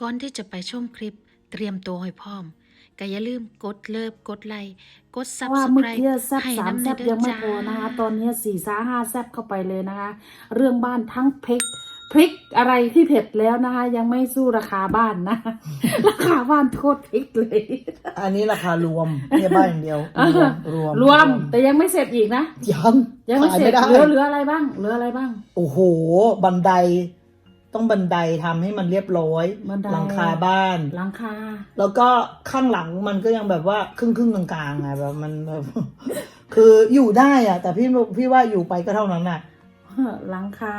ก่อนที่จะไปชมคลิปเตรียมตัวให้พร้อมก็อย่าลืมกดเลิฟกดไลค์กดเพราะว่าเมื่อ subscribe กี้แซบให้สามน้ำแซในบเด้ยังไม่จ้าพอนะคะ ตอนนี้สี่ซ่าห้าแซบเข้าไปเลยนะคะ เรื่องบ้านทั้งพริกพริกอะไรที่เผ็ดแล้วนะคะ ยังไม่สู้ราคาบ้านนะ ราคาบ้านโคตรพริกเลย อันนี้ราคารวมไม่ใช่บ้านอย่างเดียว รวมรวมรวม แต่ยังไม่เสร็จอีกนะยังยังไม่ขายเสร็ไม่จได้เหลือเหลืออะไรบ้างเหลืออะไรบ้าง โอ้โห บันได ต้องบันไดทำให้มันเรียบร้อยบันไดหลังคาบ้าน หลังคา แล้วก็ข้างหลังมันก็ยังแบบว่าครึ่งครึ่งๆกลางๆไงแบบมันแบบคืออยู่ได้อะแต่พี่พี่ว่าอยู่ไปก็เท่านั้นน่ะหลังคา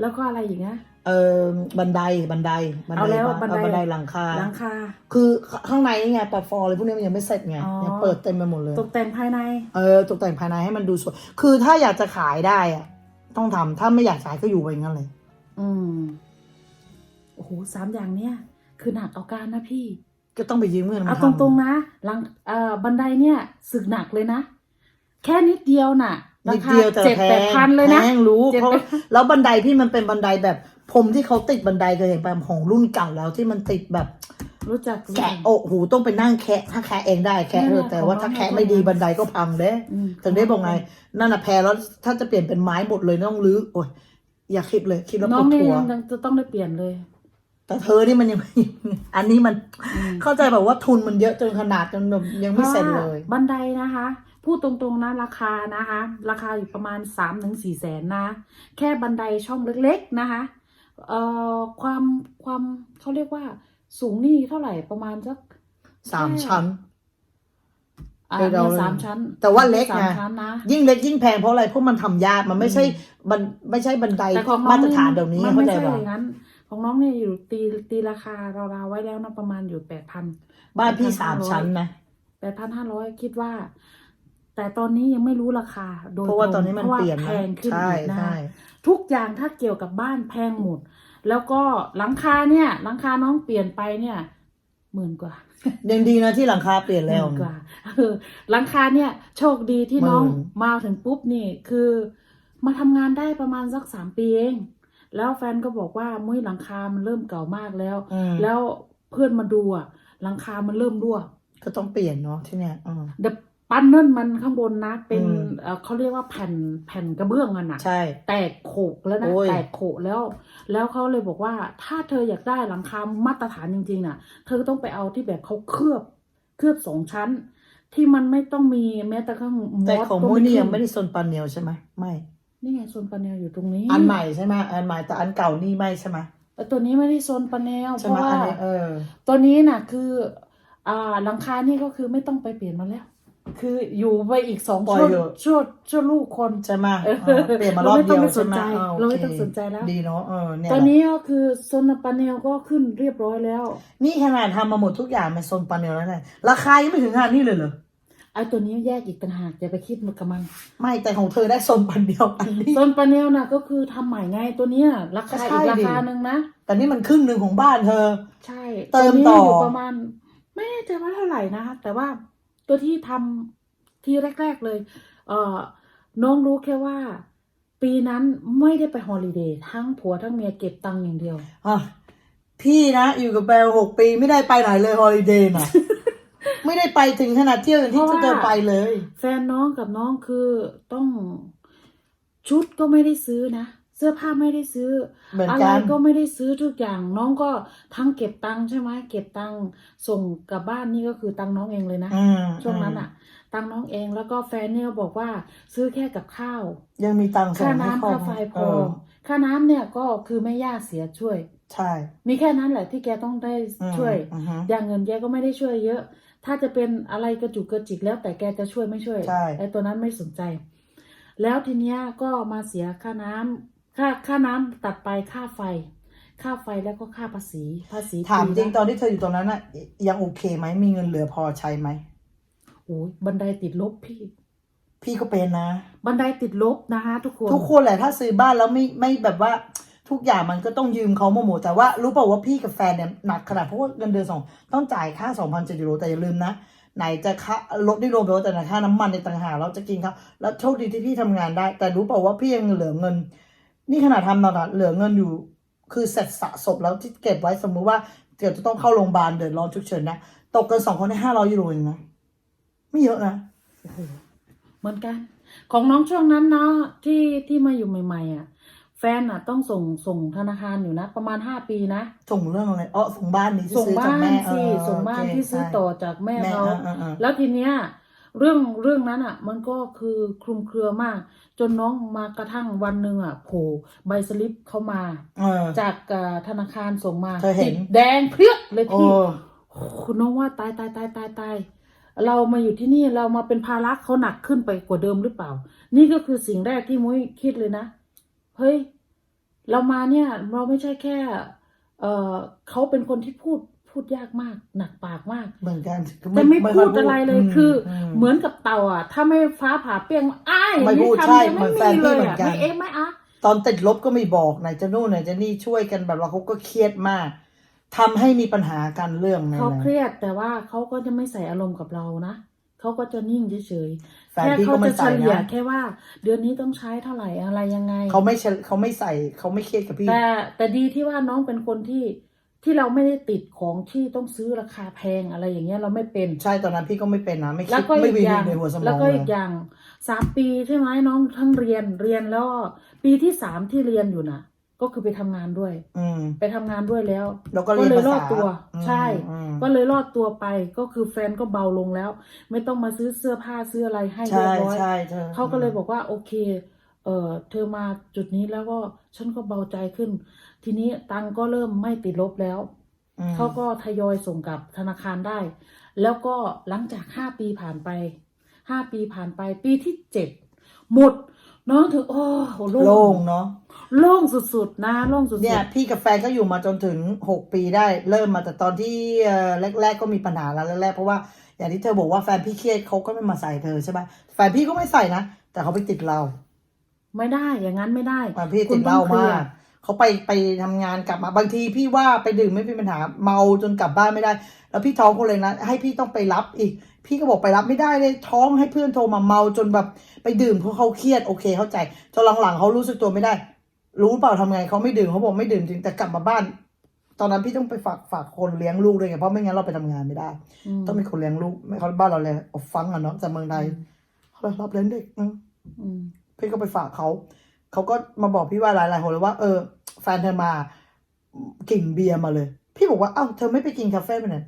แล้วก็อะไรอีกนะเออบันไดบันไดบันเอาไดแล้วบ้านบันไดเอาบันไดหลังคาหลังคา คือข้างในนี่ไงปลาฟอร์อะไรพวกนี้มันยังไม่เสร็จไงอ๋อยังเปิดเต็มไปหมดเลยตกแต่งภายในเออตกแต่งภายในให้มันดูสวยคือถ้าอยากจะขายได้อะต้องทำถ้าไม่อยากขายก็อยู่ไปอย่างนั้นเลย อืม โอ้โหสามอย่างเนี้ยคือหนักเอาการนะพี่ ก็ต้องไปยืมเงินมาเอาทำตรงๆนะหลังเอ่อบันไดเนี่ยสึกหนักเลยนะ แค่นิดเดียวน่ะรานิดคาเดียวแต่เจ็ดแพแปดงพันเลยนะ แพงรู้เจ็ดเพราะแปดแล้วบันไดพี่มันเป็นบันไดแบบพรมที่เขาติดบันไดเคยเห็นแบบของรุ่นเก่าแล้วที่มันติดแบบรู้จักแคะโอ้โหต้องไปนั่งแคะถ้าแคะเองได้แคะเออแต่ว่าถ้าแคะไม่ดีบันไดก็พังเด้ อืมถึงได้บอกไงนั่นน่ะแพรแล้วถ้าจะเปลี่ยนเป็นไม้หมดเลยต้องรื้อโอ้ยอย่าคิดเลยคิดแล้วปน้อวงดเนี่ยหัวยังจะต้องได้เปลี่ยนเลย แต่เธอนี่มันยังไม่อันนี้มันอืมเข้าใจแบบว่าทุนมันเยอะจนขนาดจนแบบยังไม่เสร็จเลยพาะว่าบันไดนะคะ พูดตรงๆนะราคานะคะ ราคาอยู่ประมาณสามถึงสี่แสนนะ แค่บันไดช่องเล็กๆนะคะเอ่อความความเขาเรียกว่า สูงนี่เท่าไหร่ประมาณสักสามชั้นอ่าเดี๋ยวเราเนี่ยสามชั้น แต่ว่าเล็กสามไงชั้นนะยิ่งเล็กยิ่งแพงเพราะอะไรเพราะมันทำยากมันไม่ใช่บันไม่ใช่บันไดแต่ของน้องมาตรฐานเดี๋ยวนี้มันเข้าไม่ใจใช่ป่ะอย่างนั้น ของน้องเนี่ยอยู่ตีตีราคาราวๆไว้แล้วนะประมาณอยู่แปดพันบ้านพี่8,500สามชั้นนะแปดพันห้าร้อยคิดว่า แต่ตอนนี้ยังไม่รู้ราคา โดยเพราะว่าตอนนี้มันพราะว่าเปลี่ยนแพนะงขึ้นใช่อีกนะใช่ทุกอย่างถ้าเกี่ยวกับบ้านแพงหมด แล้วก็หลังคาเนี่ยหลังคาน้องเปลี่ยนไปเนี่ยหมื่นกว่ายังดีนะที่หลังคาเปลี่ยนหแล้วมื่นกว่าเออหลังคาเนี่ย โชคดีที่น้องหมื่นมาถึงปุ๊บนี่คือ มาทำงานได้ประมาณสักสามปีเอง แล้วแฟนก็บอกว่ามุ้ยหลังคา มันเริ่มเก่ามากแล้วอืมแล้วเพื่อนมาดูอะ หลังคา มันเริ่มรั่ว ก็ต้องเปลี่ยนเนาะที่เนี้ยอืมเดปั้นเนิ่นมันข้างบนนะ เป็นอืมเอ่อเขาเรียกว่าแผ่นแผ่นกระเบื้องอะนะใช่แตกโขกแล้วนะโอ้ยแตกโขกแล้ว แล้วเขาเลยบอกว่า ถ้าเธออยากได้หลังคามาตรฐานจริงๆน่ะ เธอก็ต้องไปเอาที่แบบเขาเคลือบเคลือบสองชั้น ที่มันไม่ต้องมีแม้แต่ข้างมแต่อสของก็มุ้ยนี่ขึ้ยังไม่ได้โซนปานเนียวใช่ไหมไม่ นี่ไงโซนปาเนลอยู่ตรงนี้อันใหม่ใช่ไหมอันใหม่แต่อันเก่านี่ไม่ใช่ไหมแต่ตัวนี้ไม่ได้โซนปาเนลเพใช่ไหมราะว่าอันนี้เออ ตัวนี้น่ะคือ อ่าหลังคานี่ก็คือไม่ต้องไปเปลี่ยนมันแล้ว คืออยู่ไปอีกสองปล่อยชั่วเถอะ ชั่วชั่วลูกคน ใช่ไหมเออเออเปลี่ยนมารอบเดียวใช่ไหมเราไม่ต้องโคสนใจแล้ว ดีเนาะเออเนี่ยตอนนี้ก็คือโซนปาเนลก็ขึ้นเรียบร้อยแล้ว นี่ขนาดทำมาหมดทุกอย่างมันโซนปานเนียวแล้วไงราคายังไม่ถึงขนาดนี้เลยเหรอ ไอ้ตัวนี้แยกอีกต่างหากอย่าไปคิดมันกับมันไม่แต่ของเธอได้โซนปานเดียวอันนี้โซนปาเนลน่ะก็คือทำใหม่ไงตัวเนี้ยราคาก็ใช่อีกราดิ คาหนึ่งนะ แต่นี่มันครึ่งหนึ่งของบ้านเธอ ใช่เติมวนี้ต่ออยู่ประมาณ ไม่แน่ใจว่าเท่าไหร่นะแต่ว่าตัวที่ทำที่แรก ๆเลย เอ่อน้องรู้แค่ว่า ปีนั้นไม่ได้ไปฮอลิเดย์ทั้งผัวทั้งเมียเก็บตังค์อย่างเดียว อะพี่นะอยู่กับแบลหกปีไม่ได้ไปไหนเลยฮอลิเดย์น่ะ ไม่ได้ไปถึงขนาดเที่ยวอย่างที่เพราะว่า เธอไปเลย แฟนน้องกับน้องคือต้องชุดก็ไม่ได้ซื้อนะ เสื้อผ้าไม่ได้ซื้อ เหมือนอะไรกัน ก็ไม่ได้ซื้อทุกอย่างน้องก็ทั้งเก็บตังค์ใช่ไหมเก็บตังค์ส่งกลับบ้านนี่ก็คือตังค์น้องเองเลยนะอืมช่วงนั้นอะตังค์น้องเองแล้วก็แฟนเนี่ยบอกว่าซื้อแค่กับข้าว ยังมีตังค์ส่ค่างให้น้ำครอบค่าไฟพเอออค่าน้ำเนี่ยก็คือไม่ย่าเสียช่วย ใช่มีแค่นั้นแหละที่แกต้องได้อืมช่วย อือฮึ อย่างเงินแกก็ไม่ได้ช่วยเยอะ ถ้าจะเป็นอะไรกระจุกกระจิกแล้วแต่แกจะช่วยไม่ช่วยใช่ ไอ้ตัวนั้นไม่สนใจ แล้วทีเนี้ยก็มาเสียค่าน้ำค่าค่าน้ำตัดไปค่าไฟ ค่าไฟแล้วก็ค่าภาษีภาษีถามจริงปีละตอนที่เธออยู่ตรงนั้นน่ะยังโอเคไหมมีเงินเหลือพอใช้ไหม โอ้ยบันไดติดลบพี่ พี่ก็เป็นนะ บันไดติดลบนะคะทุกคน ทุกคนแหละถ้าซื้อบ้านแล้วไม่ไม่แบบว่า ทุกอย่างมันก็ต้องยืมเขาโมาหมแต่ว่ารู้เปล่าว่าพี่กับแฟนเนี่ยหนักขนาดเพราะว่าเงินเดือนสองต้องจ่ายค่าสองพันเจ็ดยูโรแต่อย่าลืมนะไหนจะค่ารถนี่รวมไปว่าแต่ค่าน้ำมันในต่างหากเราจะกินครับ แล้วโชคดีที่พี่ทำงานได้ แต่รู้เปล่าว่าพี่ยังเหลือเงิน นี่ขนาดทำมาอะเหลือเงินอยู่ คือเสร็จสะสมแล้วที่เก็บไว้สมมุติว่าเกิดจะต้องเข้าโรงพยาบาลเดือดร้อนฉุกเฉินนะตกเกันสองคนได้ห้าร้อยยูโรเองนะไม่เยอะนะเหมือนกัน ของน้องช่วงนั้นเนาะที่ที่มาอยู่ใหม่ ๆ อะ แฟนอะต้องส่งส่งธนาคารอยู่นะ ประมาณห้าปีนะ ส่งเรื่องอะไรอ๋อส่งบ้านนี้ที่ส่งซื้อจากบ้านแม่สิเออส่งบ้านโเคที่ซื้อใช่ต่อจากแม่แม่เขาเออเออเออแล้วทีเนี้ยเรื่องเรื่องนั้นอะ มันก็คือคลุมเครือมาก จนน้องมากระทั่งวันหนึ่งอะโผล่ใบสลิปเข้ามา เออ จากเอ่อธนาคารส่งมาเธอเห็น ติดแดงเพรียกเลยโอ้พี่ โอ้โหน้องว่าตายตายตายตายตายเรามาอยู่ที่นี่เรามาเป็นภาระเขาหนักขึ้นไปกว่าเดิมหรือเปล่า นี่ก็คือสิ่งแรกที่มุ้ยคิดเลยนะ เฮ้ย เรามาเนี่ย เราไม่ใช่แค่ เออเขาเป็นคนที่พูดพูดยากมาก หนักปากมาก เหมือนกันแต่ไม่ค่พูยดอะไรเลยคือมเหมือนกับเต่าอะ ถ้าไม่ฟ้าผ่าเปรี้ยงอ้ายไม่พูดคำใช่ยังเหมืไม่อนแฟมีนพี่เลยเหมืออะนกันไม่เอ๊ะไม่อะตอนติดลบก็ไม่บอกไหนจะนู่นไหนจะนี่ช่วยกันแบบเราเขาก็เครียดมากทำให้มีปัญหากันเรื่องนั้นเขานะเครียดแต่ว่าเขาก็จะไม่ใส่อารมณ์กับเรานะ เขาก็จะนิ่งเฉยแฟๆนแค่พี่เขาก็ไม่จะเฉใส่ลี่ยนะแค่ว่า เดือนนี้ต้องใช้เท่าไหร่อะไรยังไง เขาไม่เฉเขาไม่ใส่เขาไม่เครียดกับพี่ แต่แต่ดีที่ว่าน้องเป็นคนที่ที่เราไม่ได้ติดของที่ต้องซื้อราคาแพงอะไรอย่างเงี้ยเราไม่เป็น ใช่ตอนนั้นพี่ก็ไม่เป็นนะไม่คิแล้วดก็ไม่อีกมีอย่างในหัวสมองแล้วก็เลยอีกอย่างสามปีใช่ไหมน้องทั้งเรียนเรียนแล้วปีที่สามที่เรียนอยู่น่ะ ก็คือไปทำงานด้วย อืม ไปทำงานด้วยแล้วแล้วก็เรียนก็เลยภารอษาดตัวอืมใช่อืมก็เลยรอดตัวไป ก็คือแฟนก็เบาลงแล้ว ไม่ต้องมาซื้อเสื้อผ้าซื้ออะไรให้เรีใช่ยบร้อย ใช่เธอเขาก็เลยบอกว่าโอเค เออเธอมาจุดนี้แล้วก็ฉันก็เบาใจขึ้น ทีนี้ตังค์ก็เริ่มไม่ติดลบแล้ว อืมเขาก็ทยอยส่งกลับธนาคารได้ แล้วก็หลังจากห้าปีผ่านไปห้าปีผ่านไป ปีที่เจ็ดหมด น้องถึงโอ้โหโล่โล่งเนาะโล่งสุดๆนะโล่งสุดๆเนี่ยพี่กับแฟนก็อยู่มาจนถึงหกปีได้ เริ่มมาแต่ตอนที่เอ่อแรก ๆ ก็มีปัญหาแล้วแรกๆเพราะว่าอย่างที่เธอบอกว่าแฟนพี่เครียดเขาก็ไม่มาใส่เธอใช่ปะแฟนพี่ก็ไม่ใส่นะแต่เขาไปติดเรา ไม่ได้อย่างนั้นไม่ได้แฟนพี่คุติณดต้เหองล้าเคลีมายร์ก เขาไปไปทำงานกลับมาบางทีพี่ว่าไปดื่มไม่มีปัญหาเมาจนกลับบ้านไม่ได้ แล้วพี่ท้องคนเลยนะให้พี่ต้องไปรับอีก พี่ก็บอกไปรับไม่ได้เลยท้องให้เพื่อนโทรมาเมาจนแบบไปดื่มเพราะเขาเครียดโอเค เข้าใจจนหลังๆเขารู้สึกตัวไม่ได้ รู้เปล่าทำไงเขาไม่ดื่มเขาบอกไม่ดื่มจริงแต่กลับมาบ้าน ตอนนั้นพี่ต้องไปฝากฝากคนเลี้ยงลูกด้วยไงเพราะไม่งั้นเราไปทำงานไม่ได้มต้องมีคนเลี้ยงลูกไม่เขาบ้านเราเลยเอาฟังอะเนาะจากเมืองไทยเขาเลยรับเลี้ยงเด็กอืมอืมพี่ก็ไปฝากเขา เขาก็มาบอกพี่ว่าหลายๆคนเลยว่าเออแฟนเธอมากินเบียร์มาเลย พี่บอกว่าเอ้าเธอไม่ไปกินคาเฟ่ไปไหน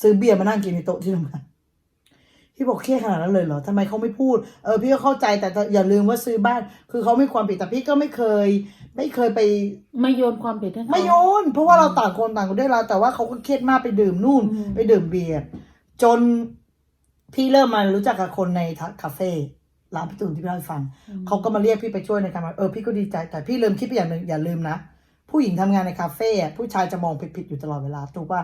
ซื้อเบียร์มานั่งกินในโต๊ะที่ทำงานพี่บอกเครียดขนาดนั้นเลยเหรอทำไมเขาไม่พูด เออพี่ก็เข้าใจแต่อย่าลืมว่าซื้อบ้าน คือเขาไม่ความผิดแต่พี่ก็ไม่เคย ไม่เคยไป ไม่โยนความผิดให้เขาไม่โยน เพราะว่าเราต่างคนต่างกันด้วยเราแต่ว่าเขาก็เครียดมากไปดื่มนู่นอืมไปดื่มเบียร์จนพี่เริ่มมารู้จักกับคนในคาเฟ่ ร้านพี่ตูนที่พี่เล่าให้ฟังอืมเขาก็มาเรียกพี่ไปช่วยในการเออพี่ก็ดีใจ แต่พี่ลืมคิดไปอย่างหนึ่งอย่าลืมนะ ผู้หญิงทำงานในคาเฟ่อะผู้ชายจะมองผิดๆอยู่ตลอดเวลาถูกป่ะ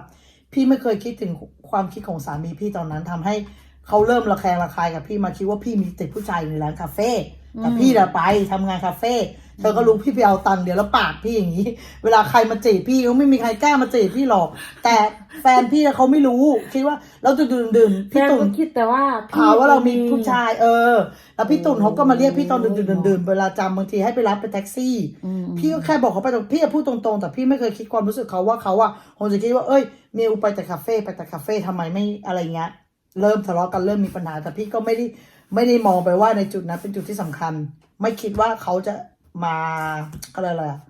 พี่ไม่เคยคิดถึงความคิดของสามีพี่ตอนนั้นทำให้เขาเริ่มระแคะระคายกับพี่มาคิดว่าพี่มีติดผู้ชายอยู่ในร้านคาเฟ่แต่พี่น่ะไปทำงานคาเฟ่ เธอก็รู้พี่ไปเอาตังค์เดี๋ยวแล้วปากพี่อย่างนี้ เวลาใครมาจีบพี่เขาไม่มีใครกล้ามาจีบพี่หรอก แต่แฟนพี่อะเขาไม่รู้คิดว่าเราจะดื่มดื่มๆแฟพี่นตุ่ก็นคิดแต่ว่าพี่หาว่าเรามีก็ผู้ชายเออ แล้วพี่ตุ่นเขาก็มาเรียกพี่ตอนโอ้ยดื่นๆดื่นๆเวลาจำบางทีให้ไปรับไปแท็กซี่อืมพี่ก็แค่บอกเขาไปตรงพี่จะพูดตรงๆ แต่พี่ไม่เคยคิดความรู้สึกเขาว่าเขาอะคงจะคิดว่าเอ้ยมิวไปแต่คาเฟ่ไปแต่คาเฟ่ทำไมไม่อะไรเงี้ยเริ่มทะเลาะกันเริ่มมีปัญหาแต่พี่ก็ไม่ได้ไม่ได้มองไปว่าในจุดนั้นเป็นจุดที่สำคัญ ไม่คิดว่าเขาจะ มาอะไรอะไรอะ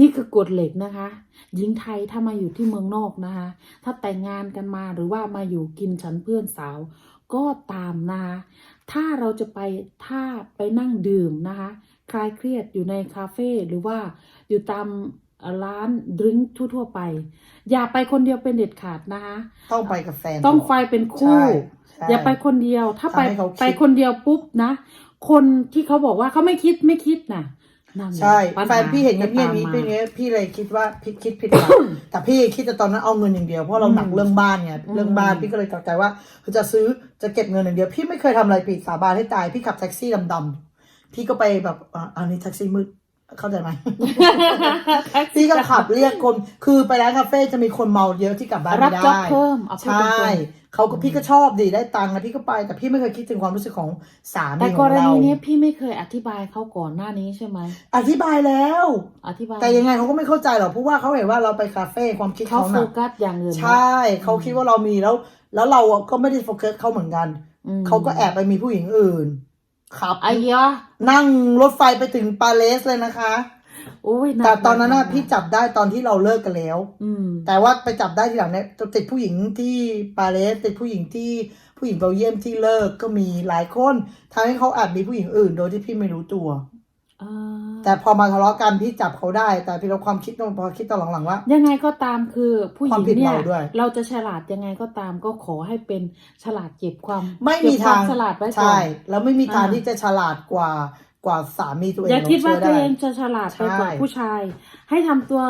นี่คือกฎเหล็กนะคะหญิงไทยถ้ามาอยู่ที่เมืองนอกนะคะ ถ้าแต่งงานกันมาหรือว่ามาอยู่กินฉันเพื่อนสาว ก็ตามนะคะถ้าเราจะไปถ้าไปนั่งดื่มนะคะคลายเครียดอยู่ในคาเฟ่หรือว่าอยู่ตามร้านดริงก์ทั่วๆไป อย่าไปคนเดียวเป็นเด็ดขาดนะคะต้องไปกับแฟนต้องไฟเป็นคู่ใช่ใช่อย่าไปคนเดียวถ้าไปทำให้เขาคิดไปคนเดียวปุ๊บนะ คนที่เขาบอกว่าเขาไม่คิดไม่คิดน่ะ นั่นแหละใช่ปัญหาแฟนพี่เห็นเงียบๆจะนี้ตามเป็นมาเงี้ยพี่เลยคิดว่าพี่คิดผิดหวังแต่พี่คิดแต่ตอนนั้นเอาเงินอย่างเดียวเพราะเราหนักอืมเรื่องบ้านไงอืมเรื่องบ้านพี่ก็เลยตัดใจว่าจะซื้อจะเก็บเงินอย่างเดียว พี่ไม่เคยทำอะไรผิดสาบานให้ตายพี่ขับแท็กซี่ดำๆพี่ก็ไปแบบอะอันนี้แท็กซี่มืด เข้าใจไหมพี่ก็ขับเรียกคนคือไปร้านคาเฟ่จะมีคนเมาเยอะที่กลับบ้านรับไม่จ็อบได้ เพิ่มเอาพูดใชตร่งเขาก็พี่ก็ชอบดีได้ตังค์นะพี่ก็ไป แต่พี่ไม่เคยคิดถึงความรู้สึกของสาๆมีแต่ขกองรเราณีเนี้ยพี่ไม่เคยอธิบายเขาก่อนหน้านี้ใช่ไหมอธิบายแล้ว อธิบายแต่ยังไงเขาก็ไม่เข้าใจหรอกเพราะว่าเขาเห็นว่าเราไปคาเฟ่ความคิดเขาเขาโฟหนักกัสอย่างอื่นนะใช่เขาคิดว่าเรามีแล้ว แล้วเราอะก็ไม่ได้โฟกัสเขาเหมือนกัน อืมเขาก็แอบไปมีผู้หญิงอื่น ขับไอ้ยะนั่งรถไฟไปถึงปาเลสเลยนะคะ โอ้ยหกแต่ตอนนั้นหน่ะกพี่จับได้ตอนที่เราเลิกกันแล้ว อืม แต่ว่าไปจับได้ทีหลังเนี่ยติดผู้หญิงที่ปาเลสติดผู้หญิงที่ผู้หญิงเบลเยียมที่เลิกก็มีหลายคนทำให้เขาแอบมีผู้หญิงอื่น โดยที่พี่ไม่รู้ตัว อ่าแต่พอมาทะเลาะกันพี่จับเขาได้ แต่พี่เราความคิดตรงพอคิดตอนหลังๆว่า ยังไงก็ตามคือผู้หควาญิมงผิดเนี่ยเราด้วย เราจะฉลาดยังไงก็ตามก็ขอให้เป็นฉลาดเก็บความไม่มีเก็บควทางฉลาดไว้ก่อนใช่แล้วไม่มีทางอ่า ที่จะฉลาดกว่ากว่าสามีตัวเองอย่าคิดว่าเรตัวชื่เองจะฉลาดไปกว่าใช่ผู้ชาย ให้ทำตัว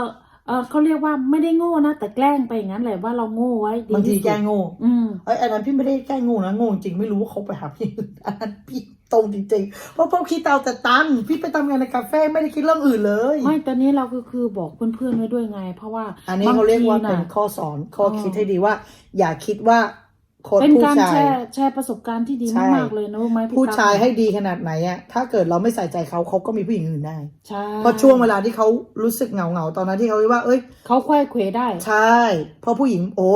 เออเขาเรียกว่าไม่ได้โง่นะแต่แกล้งไปอย่างนั้นแหละว่าเราโง่ไว้ดีบางทีที่สุดแกล้งโง่อืม เอ้ยอันนั้นพี่ไม่ได้แกล้งโง่นะโง่จริงไม่รู้ว่าเขาไปหาพี่อื่นอันนั้นพี่ตรงจริงๆเพราะพวกคิดเอาแต่ตังค์พี่ไปทำงานในคาเฟ่ไม่ได้คิดเรื่องอื่นเลย ไม่ตอนนี้เราก็คือบอกเพื่อนๆไว้ด้วยไง เพราะว่าอันนี้เขาเรียกว่าบงทีเป็นน่ะข้อสอนข้อออคิดให้ดีว่า อย่าคิดว่า คนเป็นผู้การชาแชย ร์แชร์ประสบการณ์ที่ดีใช่ มากๆเลยนะรู้ไหมพี่ผู้ตั๊กชายให้ดีขนาดไหนอะถ้าเกิดเราไม่ใส่ใจเขาเขาก็มีผู้หญิงอื่นได้ ใช่เพราะช่วงเวลาที่เขารู้สึกเหงาเหงาๆตอนนั้นที่เขาว่า เอ้ย เขาค่อยเขวได้ ใช่ เพราะผู้หญิง โอ้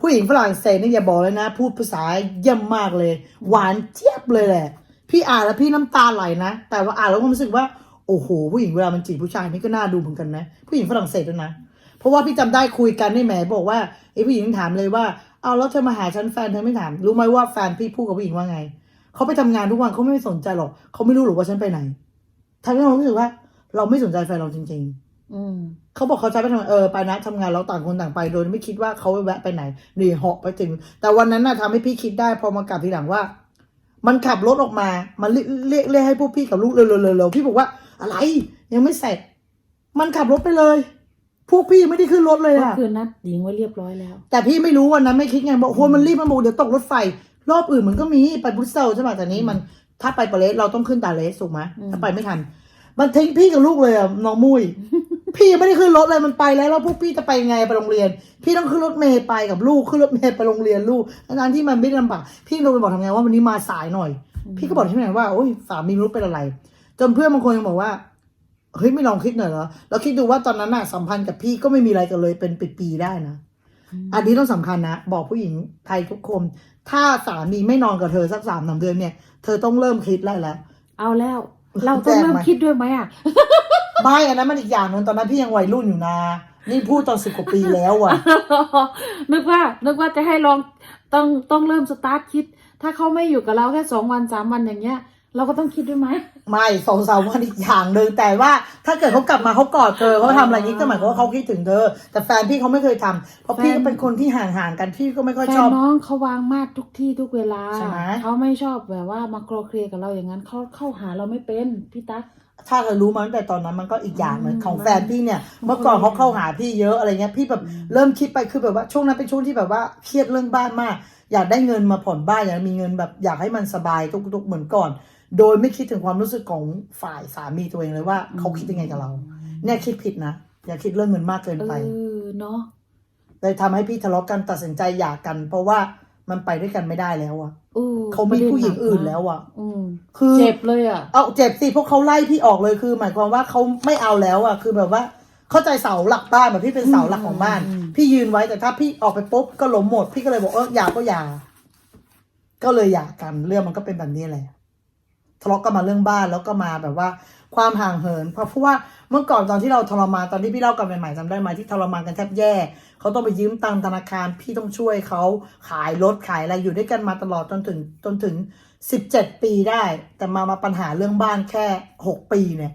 ผู้หญิงฝรั่งเศสนี่อย่าบอกเลยนะ พูดภาษาเยี่ยมมากเลย หวานเจี๊ยบเลยแหละ พี่อ่านแล้วพี่น้ำตาไหลนะ แต่ว่าอ่านแล้วก็รู้สึกว่า โอ้โห ผู้หญิงเวลามันจีบผู้ชายนี่ก็น่าดูเหมือนกันนะ ผู้หญิงฝรั่งเศสด้วยนะ เพราะว่าพี่จำได้คุยกันในแหมบอกว่าไอ้ผู้หญิงถามเลยว่า เอาแล้วเธอมาหาฉันแฟนเธอไม่ถาม รู้ไหมว่าแฟนพี่พูดกับผู้หญิงว่าไง เขาไปทำงานทุกวันเขาไม่สนใจหรอก เขาไม่รู้หรอกว่าฉันไปไหนทำให้เรารู้สึกว่า เราไม่สนใจแฟนเราจริง ๆ อืมเขาบอกเขาใช้ไปทำงานเออไปนะทำงานเราต่างคนต่างไปโดยไม่คิดว่าเขาแวะไปไหนหรือเหาะไปถึง แต่วันนั้นน่ะทำให้พี่คิดได้พอมากลับทีหลังว่า มันขับรถออกมา มันเรียกเรียกเรียกให้พวกพี่กับลูกเร็วๆเร็วๆพี่บอกว่าอะไรยังไม่เสร็จมันขับรถไปเลย พวกพี่ไม่ได้ขึ้นรถเลยก็อะคือนัดหญิงไว้เรียบร้อยแล้ว แต่พี่ไม่รู้วันนั้นไม่คิดไงบอกโหมันรีบมันบอกเดี๋ยวตกรถไฟ รอบอื่นมันก็มีไปบรุสเซลใช่ไหมแต่นี้มันถ้าไปปาเลสเราต้องขึ้นตาเลสถูกไหมอืม ถ้าไปไม่ทัน มันทิ้งพี่กับลูกเลยอะน้องมุ้ยพี่ยังไม่ได้ขึ้นรถเลยมันไปแล้วแล้วพวกพี่จะไปไงไปโรงเรียน พี่ต้องขึ้นรถเมย์ไปกับลูกขึ้นรถเมย์ไปโรงเรียนลูกทั้งๆที่มันไม่ได้ลำบากพี่ลงไปบอกทำไงว่าวันนี้มาสายหน่อย พี่ก็บอกที่ไหนว่าโอ้ยสามีไม่รู้เป็นอะไร จนเพื่อนบางคนยังบอกว่า เฮ้ยไม่ลองคิดหน่อยเหรอแล้วคิดดูว่าตอนนั้นน่ะสัมพันธ์กับพี่ก็ไม่มีอะไรกันเลยเป็นปีๆได้นะ อันนี้ต้องสำคัญนะ บอกผู้หญิงไทยทุกคน ถ้าสามีไม่นอนกับเธอสักสามสามเดือนเนี่ย เธอต้องเริ่มคิดแล้วแหละเอาแล้ว เราต้องเริ่มแจ้งมาคิดด้วยไหมอะไม่อันนั้นมันอีกอย่างหนึ่งตอนนั้นพี่ยังวัยรุ่นอยู่นะนี่พูดตอนสิบกว่าปีแล้วอะ นึกว่า นึกว่าจะให้ลองต้องต้องเริ่มสตาร์ทคิด ถ้าเขาไม่อยู่กับเราแค่สองวันสามวันอย่างเงี้ย เราก็ต้องคิดด้วยไหมไม่สองสามวันอีกอย่างหนึ่งแต่ว่าถ้าเกิดเขากลับมาเขากอดเธอเขาทำอะไรอย่างนี้ก็หมายความว่าเขาคิดถึงเธอ แต่แฟนพี่เขาไม่เคยทำเพราะพี่ก็เป็นคนที่ห่างๆกันพี่ก็ไม่ค่อยแฟชนอบน้องเขาวางมาดทุกที่ทุกเวลาใช่ไหม เขาไม่ชอบแบบว่ามาโคลเคลียร์กับเราอย่างนั้นเขาเข้าหาเราไม่เป็นพี่ตั๊ก ถ้าเธอรู้มาตั้งแต่ตอนนั้นมันก็อีกอย่างหนึ่งอืมของแฟนพี่เนี่ยเมื่อก่อนเขาเข้าหาพี่เยอะอะไรเงี้ยพี่แบบเริ่มคิดไปคือแบบว่าช่วงนั้นเป็นช่วงที่แบบว่าเครียดเรื่องบ้านมาก อยากได้เงินมาผ่อนบ้านอยากมีเงินแบบอยากให้มันสบายทุกๆเหมือนก่อน โดยไม่คิดถึงความรู้สึกของฝ่ายสามีตัวเองเลยว่าเขาคิดยังไงกับเรา เนี่ยคิดผิดนะ อย่าคิดเรื่องเงินมากเกินเอไปอเนาะเลยทำให้พี่ทะเลาะกันตัดสินใจหย่ากัน เพราะว่ามันไปด้วยกันไม่ได้แล้วอะออเขามีผู้หญิงอื่นแล้วอะอืมคือเจ็บเลยอะเอาเจ็บสิพวกเขาไล่พี่ออกเลยคือ หมายความว่าเขาไม่เอาแล้วอะคือแบบว่า เข้าใจเสาหลักบ้านแบบพี่เป็นเสาหลักของบ้านอืมพี่ยืนไว้แต่ถ้าพี่ออกไปปุ๊บก็ล้มหมด พี่ก็เลยบอกเออหย่าก็หย่าก็เลยหย่ากันเรื่องมันก็เป็นแบบนี้แหละทะเลาะกันมาเรื่องบ้านแล้วก็มาแบบว่าความห่างเหิน เพราะเพราะว่าเมื่อก่อนตอนที่เราทรมานตอนที่พี่เล่ากันใหม่ๆจำได้ไหมที่ทรมานกันแทบแย่เขาต้องไปยืมตังค์ธนาคารพี่ต้องช่วยเขาขายรถขายอะไรอยู่ด้วยกันมาตลอดจนถึงจนถึงสิบเจ็ดปีได้ แต่มามาปัญหาเรื่องบ้านแค่หกปีเนี่ย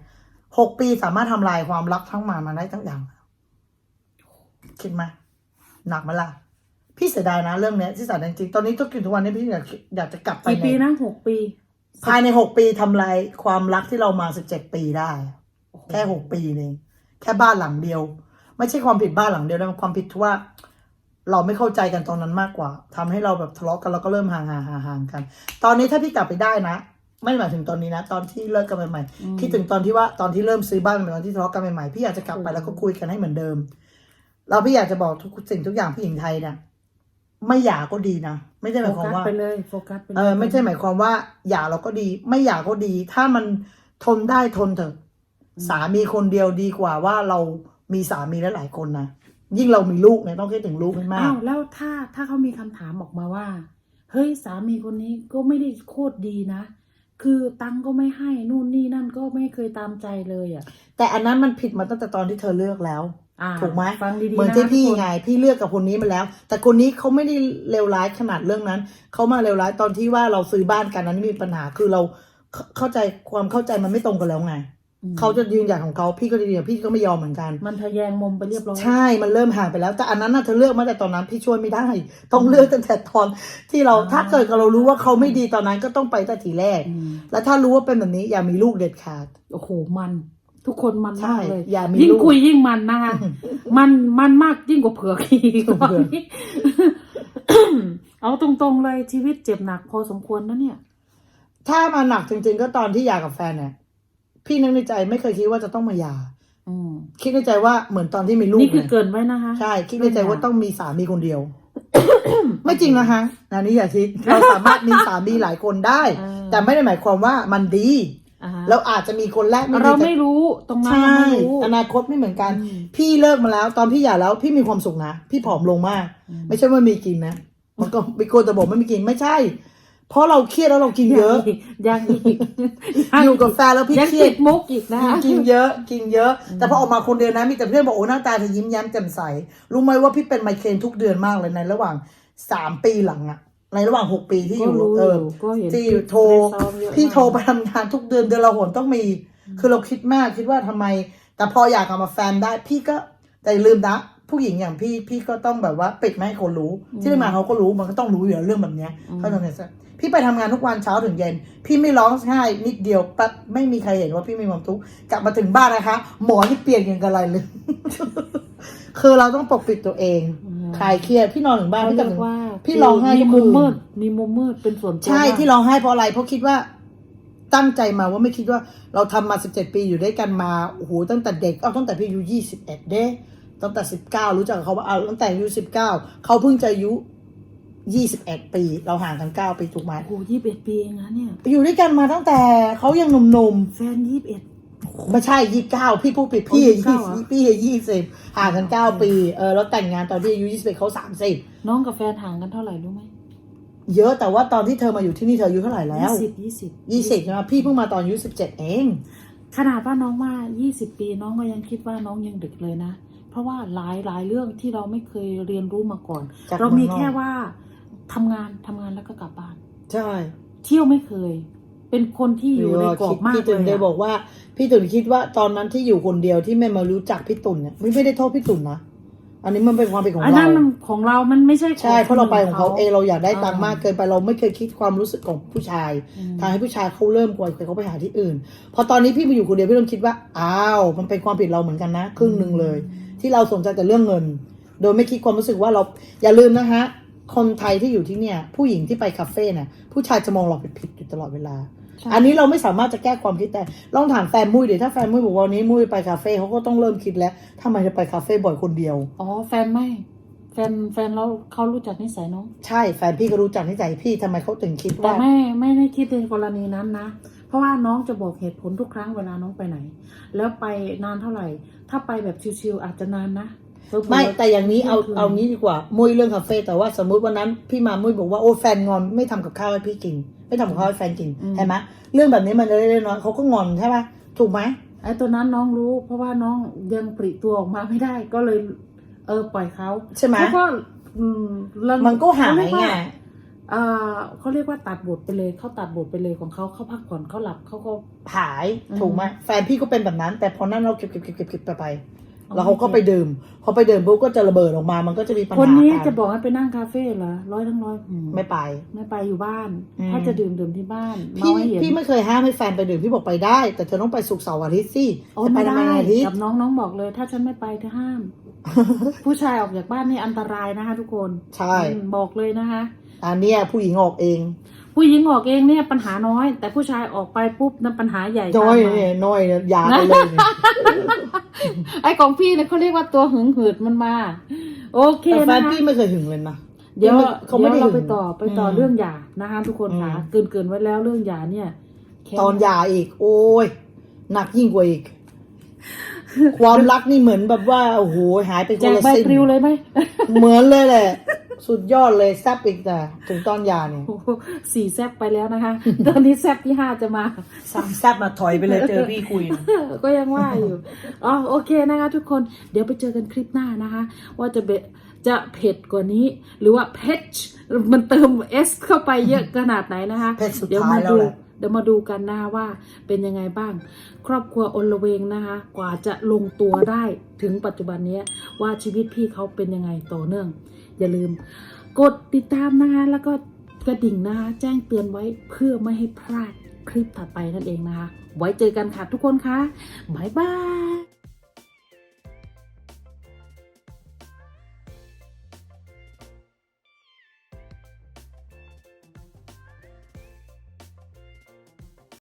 หกปีสามารถทำลายความรักทั้งมามาได้ทั้งอย่างคิดไหมหนักไหมล่ะพี่เสียดายนะเรื่องเนี้ยที่สารจริงๆตอนนี้ทุกกินทุกวันนี้พี่อยากอยากจะกลับไปกี่ปีนะหกปี ภายในหกปีทำลายความรักที่เรามาสิบเจ็ดปีได้โอ้โแค่หกปีเองแค่บ้านหลังเดียว ไม่ใช่ความผิดบ้านหลังเดียวนะมันความผิดที่ว่า เราไม่เข้าใจกันตอนนั้นมากกว่าทำให้เราแบบทะเลาะกันแล้วก็เริ่มห่างห่างห่างห่างกัน ตอนนี้ถ้าพี่กลับไปได้นะไม่หมายถึงตอนนี้นะ ตอนที่เลิกกันใหม่อืมๆคิดถึงตอนที่ว่าตอนที่เริ่มซื้อบ้านใหม่ๆตอนที่ทะเลาะกันใหม่ๆพี่อยากจะกลับไปแล้วก็คุยกันให้เหมือนเดิมแล้วพี่อยากจะบอกทุกสิ่งทุกอย่างผู้หญิงไทยเนี่ย ไม่หย่าก็ดีนะไม่ใช่หโฟมายความกัสว่า ไปเลยโฟกัสไปลยเออไม่ใช่หมายความว่าหย่าเราก็ดี ไม่หย่าก็ดี ถ้ามันทนได้ทนเถอะ สามีคนเดียวดีกว่าว่าเรามีสามีหลายๆคนนะยิ่งเรามีลูกเนี่ยต้องคิดถึงลูกให้มาอ้าก วแล้วถ้าถ้าเขามีคำถามออกมาว่า เฮ้ยสามีคนนี้ก็ไม่ได้โคตรดีนะ คือตังค์ก็ไม่ให้นู่นนี่นั่นก็ไม่เคยตามใจเลยอะ แต่อันนั้นมันผิดมาตั้งแต่ตอนที่เธอเลือกแล้วอ่า ถูกไหมฟังดีๆเหมือนนะที่พี่ทุกคนไงพี่เลือกกับคนนี้มาแล้ว แต่คนนี้เขาไม่ได้เลวร้ายขนาดเรื่องนั้นเขามาเลวร้ายตอนที่ว่าเราซื้อบ้านกันนั้นมีปัญหาคือเราเข้าเข้าใจความเข้าใจมันไม่ตรงกันแล้วไงอืมเขาจะยืนหยัดของเขาพี่ก็จะยืนหยัดพี่ก็ไม่ยอมเหมือนกัน มันทะแยงมุมไปเรียบร้อยใช่มันเริ่มห่างไปแล้ว แต่อันนั้นน่ะเธอเลือกมาแต่ตอนนั้นพี่ช่วยไม่ได้ ต้องเลือกตั้งแต่ตอนที่เราอ๋อถ้าเกิดเรารู้ว่าเขาไม่ดีตอนนั้นก็ต้องไปแต่ทีแรกอืมแล้วถ้ารู้ว่าเป็นแบบนี้อย่ามีลูกเด็ดขาดโอ้โหมัน ทุกคนมันใช่มากเลย อย่ามียิ่งลูกคุยยิ่งมันนะคะมันมันมากยิ่งกว่าเผือกอีกเผือกเอาตรงๆเลยชีวิตเจ็บหนักพอสมควรนะเนี่ย ถ้ามาหนักจริง ๆ ก็ตอนที่หย่ากับแฟนเนี่ยพี่นึกในใจไม่เคยคิดว่าจะต้องมาหย่าอืมคิดในใจว่าเหมือนตอนที่มีลูกนี่คือเนี่ยเกินไว้นะคะใช่ คิดในใจว่าต้องมีสามีคนเดียว ไม่จริงนะคะอันนี้อย่าคิดเราสามารถมีสามีหลายคนได้เออแต่ไม่ได้หมายความว่ามันดีอ่าฮะ เราอาจจะมีคนแรกไม่ดีเราแต่ไม่รู้ตรงนั้นใช่เราไม่รู้ อนาคตไม่เหมือนกัน อืม พี่เลิกมาแล้ว ตอนพี่หย่าแล้วพี่มีความสุขนะพี่ผอมลงมากอืมไม่ใช่ว่ามีกินนะมันก็มีคนจะบอกไม่มีกินไม่ใช่ เพราะเราเครียดแล้วเรากินเยอะ ยังอีกอยู่กับแฟนแล้วพี่ยังเครีติยดดมุกอีกนะ กินเยอะ กินเยอะ แต่พอออกมาคนเดียวนะมีแต่เพื่อนบอกโอ้หน้าตาเธอยิ้มแย้มแจ่มใสรู้ไหมว่าพี่เป็นไมเกรนทุกเดือนมากเลยในระหว่างสามปีหลังอะ ในระหว่างหกปีที่อก็ยู่รู้เอออยู่ก็เห็นที่โทรได้ซ้อมเยอะพี่โทรมากไปทำงานทุกเดือนเดือนละหนต้องมี คือเราคิดมากคิดว่าทำไม แต่พออยากกลับมาแฟนได้ พี่ก็แต่อย่าลืมนะผู้หญิงอย่างพี่พี่ก็ต้องแบบว่าปิดไม่ให้คนรู้ ที่ทำงานเขาก็รู้มันก็ต้องรู้อยู่แล้วเรื่องแบบเนี้ยอืมเข้าใจไหมจ๊ะพี่ไปทำงานทุกวันเช้าถึงเย็น พี่ไม่ร้องไห้นิดเดียวปั๊บไม่มีใครเห็นว่าพี่มีความทุกข์กลับมาถึงบ้านนะคะ หมอที่เปลี่ยนอย่างกับอะไรเลย คือเราต้องปกปิดตัวเองอืมคลายเครียดพี่นอนถึงบ้านเขาพี่เรีก็ยถึกงว่า พี่ร้องไห้มีทุกมุมคืนมืดมีมุมมืดเป็นส่วนตัวใช่มากที่ร้องไห้เพราะอะไร เพราะคิดว่าตั้งใจมาว่าไม่คิดว่าเราทำมาสิบเจ็ดปีอยู่ด้วยกันมาโอ้โหตั้งแต่เด็กเอาตั้งแต่พี่อายุยี่สิบเอ็ดเด้ตั้งแต่สิบเก้ารู้จักกับเขาว่าเอาตั้งแต่อายุสิบเก้าเขาเพิ่งจะอายุยี่สิบเอ็ดปี เราห่างกันเก้าปีถูกไหมโอ้โหยี่สิบเอ็ดปีเองนะเนี่ย อยู่ด้วยกันมาตั้งแต่เขายังหนุ่มแฟนยี่สิบเอ็ดๆ ไม่ใช่ยี่สิบเก้าพี่พูดผิดโอ้พี่29ยี่เหรอพี่ยี่สิบห่างกันเก้าปีเออแล้วแต่งงานตอนที่อายุยี่สิบเอ็ดเขาสามสิบน้องกับแฟนห่างกันเท่าไหร่รู้ไหมเยอะแต่ว่าตอนที่เธอมาอยู่ที่นี่เธออายุเท่าไหร่แล้วยี่สิบยี่สิบยี่สิบใช่ไหมพี่เพิ่งมาตอนอายุสิบเจ็ดเอง ขนาดว่าน้องว่ายี่สิบปีน้องก็ยังคิดว่าน้องยังเด็กเลยนะ เพราะว่าหลายหลายเรื่องที่เราไม่เคยเรียนรู้มาก่อนจากเรามีเมืองนอกแค่ว่าทำงานทำงานแล้วก็กลับบ้าน ใช่ เที่ยวไม่เคย เป็นคนที่อยู่ในกรอบมากพี่เลตุ่นยได้บอะอกว่า พี่ตุ่นคิดว่าตอนนั้นที่อยู่คนเดียวที่ไม่มารู้จักพี่ตุ่นเนี่ยไม่ไม่ได้โทษพี่ตุ่นนะอันนี้มันเป็นความผิดของอันเรานั้นมันของเรามันไม่ใช่ใช่เพราะเราไปของเขานเองเราอยากได้ตังค์อ่ามมากเกินไปเราไม่เคยคิดความรู้สึกของผู้ชายอืมทำให้ผู้ชายเขาเริ่มกลัวเขาไปหาที่อื่น พอตอนนี้พี่มาอยู่คนเดียวพี่เริ่มคิดว่าอ้าวมันเป็นความผิดเราเหมือนกันนะ ครึ่งหนึ่งเลย ที่เราสนใจแต่เรื่องเงิน โดยไม่คิดความรู้สึกว่าเราอย่าลืมนะคะคนไทยที่อยู่ที่เนี่ย ผู้หญิงที่ไปคาเฟ่เนี่ยผู้ชายจะมองเราผิดๆอยู่ตลอดเวลาใช่ อันนี้เราไม่สามารถจะแก้ความคิดแต่ลองถามแฟนมุ้ยเดี๋ยวถ้าแฟนมุ้ยบอกว่าวันนี้มุ้ยไปคาเฟ่เขาก็ต้องเริ่มคิดแล้วทำไมจะไปคาเฟ่บ่อยคนเดียว อ๋อแฟนไม่ แฟนแฟนเราเขารู้จักนิสัยน้อง ใช่แฟนพี่ก็รู้จักนิสัยพี่ทำไมเขาถึงคิดแต่ว่า ไม่ไม่ได้คิดในกรณีนั้นนะ เพราะว่าน้องจะบอกเหตุผลทุกครั้งเวลาน้องไปไหน แล้วไปนานเท่าไหร่ ถ้าไปแบบชิวๆอาจจะนานนะเผลอๆ ไม่แต่อย่างนี้เอาที่ยงคืนเอางี้ดีกว่า มุ้ยเรื่องคาเฟ่แต่ว่าสมมุติวันนั้นพี่มามุ้ยบอกว่าโอ้แฟนงอนไม่ทำกับข้าวให้พี่กิน ไม่ทำกับข้าวให้แฟนกินเห็นไหมเรื่องแบบนี้มันจะได้น้อยเขาก็งอนใช่ปะถูกไหมไอ้ตัวนั้นน้องรู้ เพราะว่าน้องยังปริตัวออกมาไม่ได้ก็เลย เออปล่อยเขาใช่ไหมเขาก็อืมเรื่องมันก็หายเขเรีกไงว่าเอ่อเขาเรียกว่าตัดบทไปเลยเขาตัดบทไปเลยของเขาเขาพักผ่อนเขาหลับเขาก็หายอืมถูกไหมแฟนพี่ก็เป็นแบบนั้น แต่พอนั่นเราเก็บเก็บเก็บเก็บเก็บไปไป แล้วเขาก็ไปดื่มพอไปดื่มปุ๊บก็จะระเบิดออกมา มันก็จะมีปัญหาคนนี้กัจะบอกให้ไปนั่งคาเฟ่เหรอร้อยทั้งร้อยอืมไม่ไป ไม่ไปอยู่บ้านอืมถ้าจะดื่มดื่มที่บ้านเมาพี่ให้เห็นพี่ไม่เคยห้ามให้แฟนไปดื่มพี่บอกไปได้ แต่เธอต้องไปสุกร์เสาร์อาทิตย์สิโอ้จะไปไม่ทำไมได้อาทิตย์กับน้องน้องบอกเลย ถ้าฉันไม่ไปเธอห้าม ผู้ชายออกจากบ้านนี่อันตรายนะคะ ทุกคนใช่อืมบอกเลยนะคะอันเนี้ยผู้หญิงออกเอง ผู้หญิงออกเองเนี่ยปัญหาน้อย แต่ผู้ชายออกไปปุ๊บนั่นปัญหาใหญ่น้อยตามมาเนี่ยน้อยเนี่ยยาไปเลยเนี่ยไอ้ของพี่เนี่ยเขาเรียกว่าตัวหึงหืดมันมา โอเคแต่แฟนะนคะพี่ไม่เคยหึงเลยนะเดี๋ยวเขาไม่เดี๋ยวได้เราไปหึงต่อไปต่ออมเรื่องหย่านะคะทุกคนค่ะอืม เกินเกินไว้แล้วเรื่องหย่าเนี่ยแค่ตอนหย่าอีก โอ้ยหนักยิ่งกว่าอีก ความรักนี่เหมือนแบบว่าโอ้โหหายไปคแจนกละใบสิ้นปลิวเลยไหมเหมือนเลยแหละ สุดยอดเลยแซ่บอีกแต่ถึงตอนหย่าเนี่ยโอ้โหสี่แซบไปแล้วนะคะ ตอนนี้แซบที่ห้าจะมา สามแซ่บมาถอยไปเลยเจอพี่คุย ก็ยังว่าอยู่ อ๋อโอเคนะคะทุกคน เดี๋ยวไปเจอกันคลิปหน้านะคะ ว่าจะเบะจะเผ็ดกว่านี้ หรือว่าเผ็ดมันเติม S เข้าไปเยอะขนาดไหนนะคะ เผ็ดสุดเดี๋ยวท้ายมาแล้วดู แหละ เดี๋ยวมาดูกันนะคะว่าเป็นยังไงบ้าง ครอบครัวอลเวงนะคะ กว่าจะลงตัวได้ถึงปัจจุบันนี้ว่าชีวิตพี่เขาเป็นยังไงต่อเนื่อง อย่าลืม กดติดตามนะคะ แล้วก็กระดิ่งนะคะ แจ้งเตือนไว้เพื่อไม่ให้พลาดคลิปถัดไปนั่นเองนะคะ ไว้เจอกันค่ะทุกคนคะบ๊ายบาย